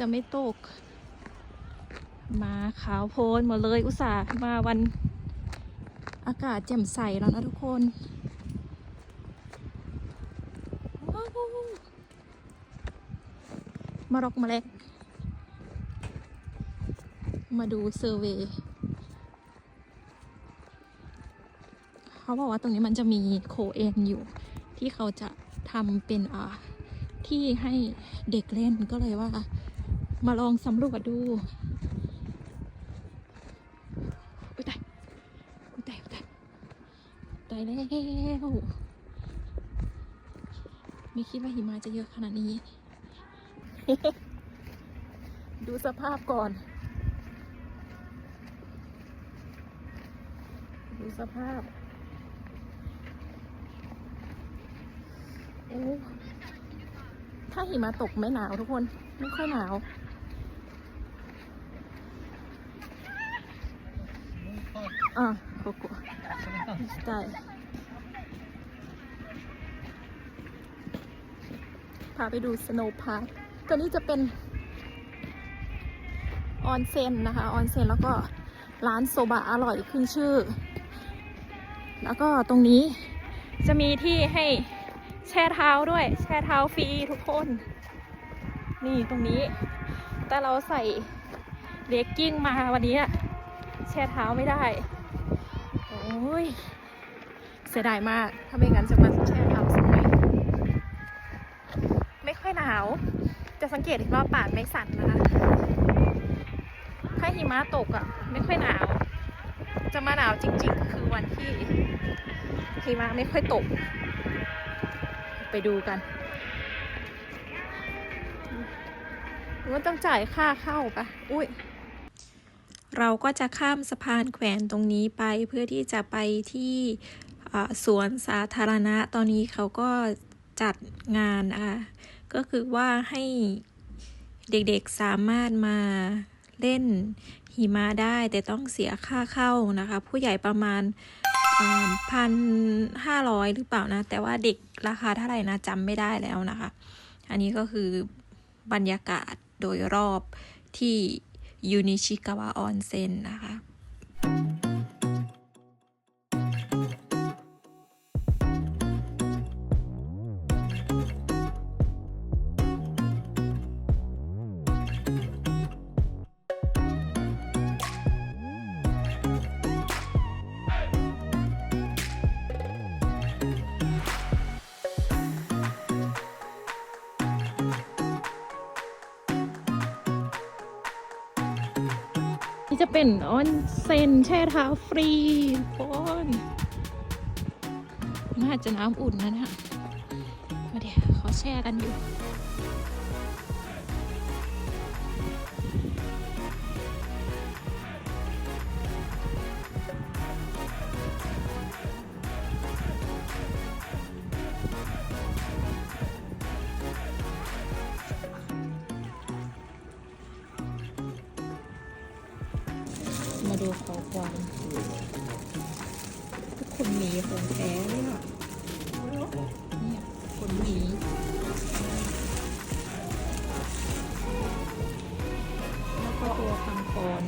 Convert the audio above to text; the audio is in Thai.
จะไม่ตก มาขาวโพลนหมดเลยอุตส่าห์มาวันอากาศแจ่มใสแล้วนะทุกคนว้าวมารอกมาเล็ก มาดูเซอร์เวย์เขาบอกว่าตรงนี้มันจะมีโคเอนอยู่ ที่เขาจะทำเป็นอ่าที่ให้เด็กเล่นก็เลยว่า มาลองสำรวจดูอุ้ยตายอุ้ยตายอุ้ยตายตายแล้วไม่คิดว่าหิมะจะเยอะขนาดนี้ ดูสภาพก่อน ดูสภาพโอ้ถ้าหิมะตกไม่หนาวทุกคน ไม่ค่อยหนาว อะโกโก้ได้พาไปดูสโนว์พาร์คตัวนี้จะเป็นออนเซ็นนะคะออนเซ็นแล้วก็ร้านโซบะอร่อยขึ้นชื่อ แล้วก็ตรงนี้จะมีที่ให้แช่เท้าด้วย แช่เท้าฟรีทุกคน นี่ตรงนี้ แต่เราใส่เลกกิ้งมาวันนี้อะแช่เท้าไม่ได้โอ้ย เสียดายมาก ถ้าไม่งั้นจะมาแช่เท้าสักหน่อยไม่ค่อยหนาว จะสังเกตเห็นว่าปาไม่สั่นนะคะ ถ้าหิมะตกอะ่ะ ไม่ค่อยหนาว จะมาหนาวจริง ๆ คือวันที่หิมะไม่ค่อยตก ไปดูกันว่าต้องจ่ายค่าเข้าปะอุ้ย เราก็จะข้ามสะพานแขวนตรงนี้ไปเพื่อที่จะไปที่สวนสาธารณะ ตอนนี้เขาก็จัดงานนะคะก็คือว่าให้เด็กๆสามารถมาเล่นหิมะได้แต่ต้องเสียค่าเข้านะคะ ผู้ใหญ่ประมาณพันห้าร้อยหรือเปล่านะ แต่ว่าเด็กราคาเท่าไหร่นะจำไม่ได้แล้วนะคะ อันนี้ก็คือบรรยากาศโดยรอบที่ ยูนิชิกาวะออนเซ็นนะคะ นี่จะเป็นออนเซนแช่เท้าฟรีทุกคนน่าจะน้ำอุ่นนะฮะเดี๋ยวเขาแช่กันอยู่ ดูเขากวางทุกคนหมีของแท้เลยอะเนี่ยคนหมีแล้วก็ตัวคังกร